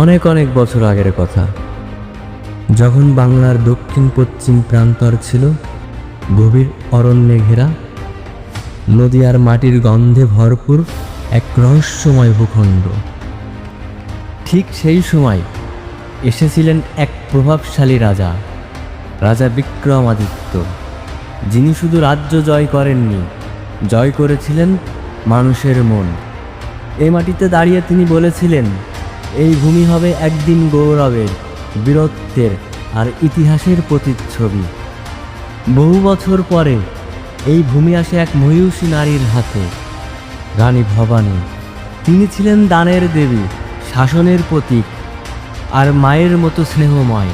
অনেক অনেক বছর আগের কথা। যখন বাংলার দক্ষিণ পশ্চিম প্রান্তর ছিল, গভীর অরণ্যে ঘেরা নদী আর মাটির গন্ধে ভরপুর এক রহস্যময় ভূখণ্ড। ঠিক সেই সময় এসেছিলেন এক প্রভাবশালী রাজা রাজা বিক্রমাদিত্য, যিনি শুধু রাজ্য জয় করেননি, জয় করেছিলেন মানুষের মন। এই মাটিতে দাঁড়িয়ে তিনি বলেছিলেন এই ভূমি হবে একদিন গৌরবের, বীরত্বের আর ইতিহাসের প্রতিচ্ছবি। বহু বছর পরে এই ভূমি আসে এক ময়ূষী নারীর হাতে। রানী ভবানী, তিনি ছিলেন দানের দেবী, শাসনের প্রতীক আর মায়ের মতো স্নেহময়।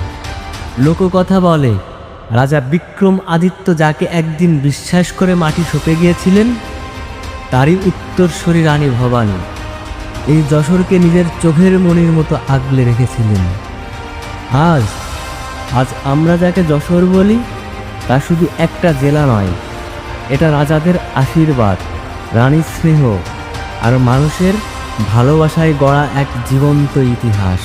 লোককথা বলে, রাজা বিক্রম আদিত্য যাকে একদিন বিশ্বাস করে মাটি সঁপে গিয়েছিলেন, তারই উত্তরস্বরী রানী ভবানী। এই যশোরকে নিজের চোখের মনির মতো আগলে রেখেছিলেন। আজ আজ আমরা যাকে যশোর বলি, তা শুধু একটা জেলা নয়, এটা রাজাদের আশীর্বাদ, রানীর স্নেহ আর মানুষের ভালোবাসায় গড়া এক জীবন্ত ইতিহাস।